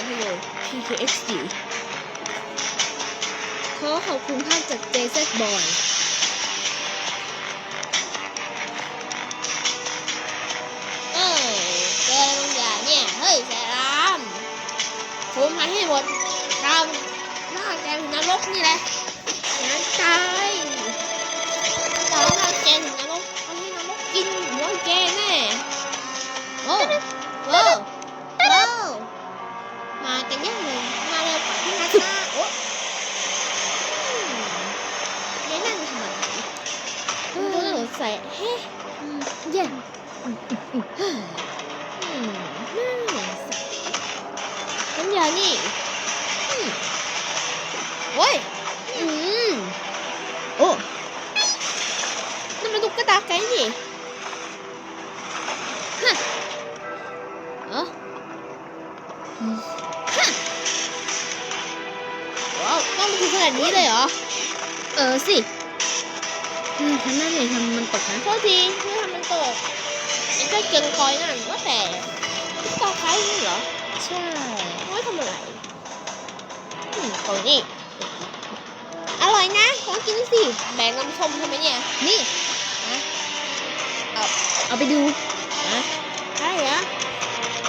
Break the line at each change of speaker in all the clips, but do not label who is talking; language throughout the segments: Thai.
อนให้เลย PKXD ขอขอบคุณภาพจาก JZ Boy เออเจอบางอย่างเนี่ย เฮ้ยแสรามผมมาให้หมดตามหน้าแกถึงนรกนี่แหละงั้นตายตามหน้าแกถึงนรกเอาให้นรกกินหัวแกแน่โอ้โอ้ น้ำยานี่อืมโอ้ย อืม โอ้นั่นมันตุ๊กตาไก่นี่ฮะเอออืมฮะว้าวต้องมันถึงขนาดนี้เลยเหรอ เออสิเออฉันน่าจะทำมันตกนะโทษทีที่ทำมันตกไอ้เจ้าเกียงคอยนั่นว่าแต่ตุ๊กตาไก่นี่เหรอ
ใช่
เอาไว้ ทำอะไรอืมของนี่อร่อยนะลองกินสิ แบ่งน้ำส้มทำไมเนี่ย
นี่
นะเอา
เอาไปดู
นะใช่เหรอ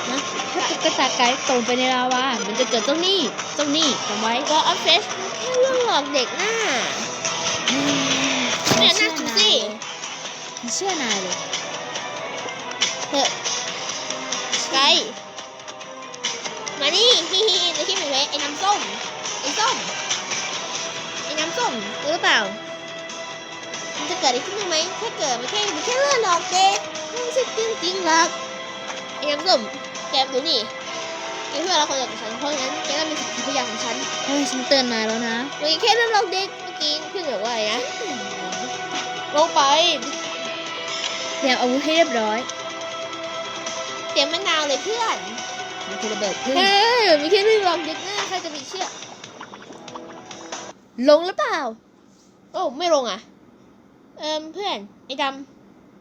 นะถ้าตุ๊กตาไกด์ตกไปในลาวา มันจะเกิดเจ้าหนี้เจ้าหนี้จำไว้
ก็ออฟเฟสแค่เรื่องหลอกเด็กน่ะ
อืม
เนี่ยน่าดูสิ
ฉันเชื่อนายเลย
เถอะไกด์ มานี่ฮิฮิในคลิปหนึ่งเลยไอ้น้ำส้มไอ้ส้มไอ้น้ำส้มรู้หรือเปล่า มันจะเกิดอะไรขึ้นไหมถ้าเกิดมันแค่มันแค่เรื่องหลอกเด็กไม่ใช่จริงจริงๆหรอกไอ้น้ำส้มแกดูนี่แกเพื่อนเราคนเดียวกับฉันเพราะงั้นแกต้องมีสิทธิพยานของฉัน
เฮ้ยฉันเตือนนายแล้วนะ
เมื่อกี้แค่เรื่องหลอกเด็กเมื่อกี้เพื่อนบอกว่าอะไรนะลงไป
เตรียมอาวุธให้เรียบร้อย
เตรียมมะนาวเลยเพื่อน
มันจะระเบิดขึ้น
เฮ้ยมีแค่เรื่องหลอกเด็กนะใครจะไปเชื่อ
ลงหรือเปล่า
โอ้ไม่ลงอะ เอิมเพื่อนไอ้ด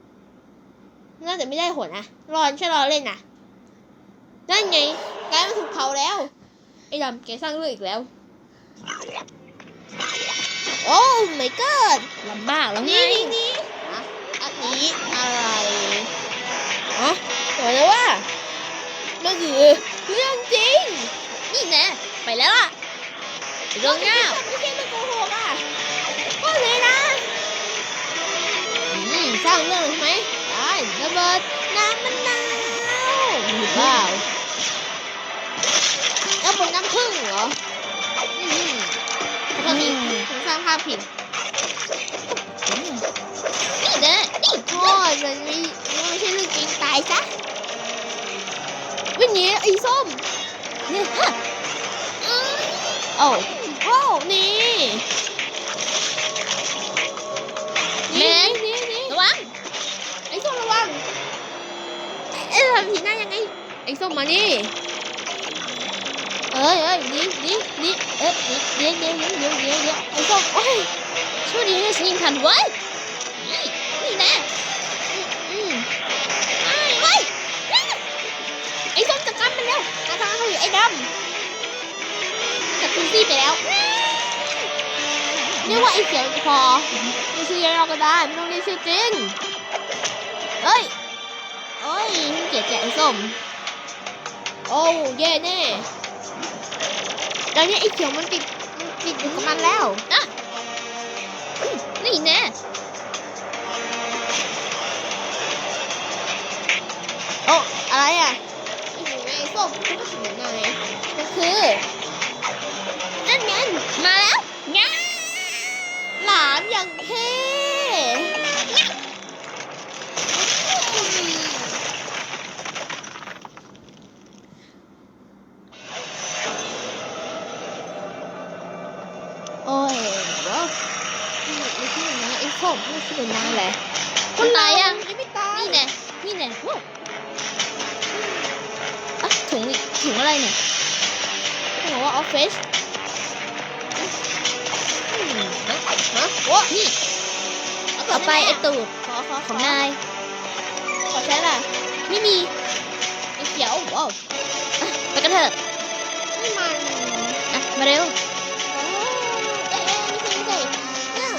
ำน่าจะไม่ได้ผลนะรอนแค่รอเล่นนะนั่นไงกายมันถูกเผาแล้ว ไอ้ดำแกสร้างเรื่องอีกแล้ว โอ้ my god
ลำบากแล้วไง
นี่นี่นี่อะอันนี้อะไรอะบอกเลยว่า นั่นคือ เรื่องจริง
นี่แน่ไปแล้วล่ะไปเรื่องเงา
ไม่ใช่เรื่องโกหกอะก็เลยนะอืมสร้างเรื่องเลยใช่ไหมได้ระเบิดน้ำมะนาวหรือเปล่าแล้วบนน้ำผึ้งเหรออืมแล้วก็มีคนสร้างภาพผิดนี่เด้อนี่โอ้ยมันไม่มันไม่ใช่เรื่องจริงตายซะ วิ่งหนีไอ้ส้มเนี่ยฮะอืมโอ้โอ้นี่นี่นี่นี่
ระวัง
ไอ้ส้มระวังเอ้ยทำทีหน้ายังไงไอ้ส้มมานี่เอ้ยเอ้ยนี่นี่นี่เอ้ยนี่เดี๋ยวเดี๋ยวเดี๋ยวเดี๋ยวเดี๋ยวเดี๋ยวไอ้ส้มโอ้ย
ช่วยดีนะฉันยิงทันไว้ แล้
วอาทางเขาอยู่ไอ้ดำจับคุณซี่ไปแล้วเรียกว่าไอ้เขียวพอไม่ชื่อเราก็ได้ไม่ต้องเรียกชื่อจริงเฮ้ยโอ้ยเกลียดแกไอ้ส้มโอ้แย่แน่ตอนนี้ไอ้เขียวมันติดมันติดอยู่กับมันแล้ว
นี่แน่
โอ้อะไรอะ ไอ้หิวไงไอ้ส้มฉันก็หิวไงมันคือนั่นไง
มาแล้วงา
หลามอย่างเท่โอ้ยว้าไม่ใช่นะไอ้ส้มไม่ใช่เป็นนางแหละ
คนตายยัง
ยังไม่ตาย
นี่แน่นี่แน่ ว้าวอะถุงถุงอะไรเนี่ย
เขาบอกว่าออฟฟิศอืมฮะฮะโอ้
นี่
เอา
ต่อไปไอ้ตูด
ขอขอ
ของนาย
ขอใช้ล่ะ
ไม่มี
ไอ้เขียวว้าว
ไปกันเถอะ
นี่มัน
อะมาเร็ว
เอ้ยเอ้ยไม่ใช่ไม่ใช่เนี่ย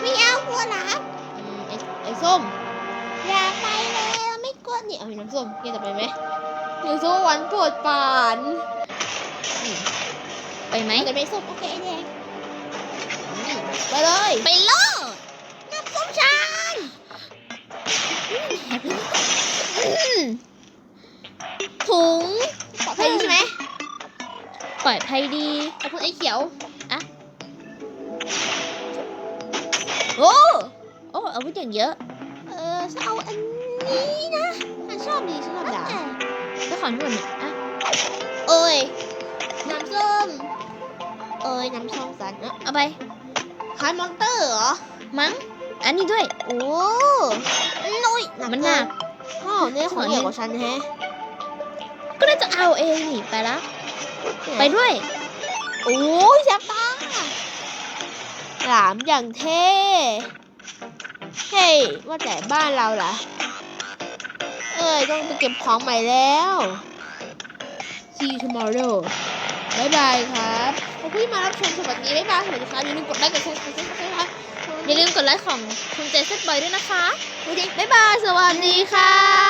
ไม่เอากลัวหลาม
อืมไอ้ไอ้ส้ม
อยากไปแล้วไม่กลัวนี่เอาน้ำส้มแกจะไปไหม น้ำส้มหวานโปรดปราน
ไปไหม
แต่ไม่ส้มโอเคแดงนี่ไปเลย
ไปโลด
น้ำส้มชานถุงปลอดภัยดีใช่ไหม
ปล่อยภัยดี
ขอบคุณไอ้เขียว
อะ
โอ้
โอ้อาวุธอย่างเยอะ
เออฉันเอาอันนี้นะฉันชอบดีฉันชอบด่า
แล้วของทั้งหมดเนี่ยอะ
เอ้ยน้ำส้มเอ้ยน้ำส้มสันเอ้ย
เอาไป
ขายมอนเตอร์เหรอ
มั้ง อันนี้ด้วย
โอ้นุ้ย
มันหนัก
อ๋อเนี่ยของใหญ่กว่าฉันแฮะ
ก็น่าจะเอาเองนี่ไปละ ไปด้วย
โอ้ยแสบตาหลามอย่างเท่ เฮ้ยว่าแต่บ้านเราล่ะ เอ้ยต้องไปเก็บของใหม่แล้ว See you tomorrow บ๊ายบายครับขอบคุณที่มารับชมสวัสดีบ๊ายบายสวัสดีครับอย่าลืมกดไลค์กดแชร์กดซับสไครต์ครับ
อย่าลืมกดไลค์ของคุณเจสเซตบอยด้วยนะคะ
สวัสดี
บ๊ายบาย สวัสดีค่ะ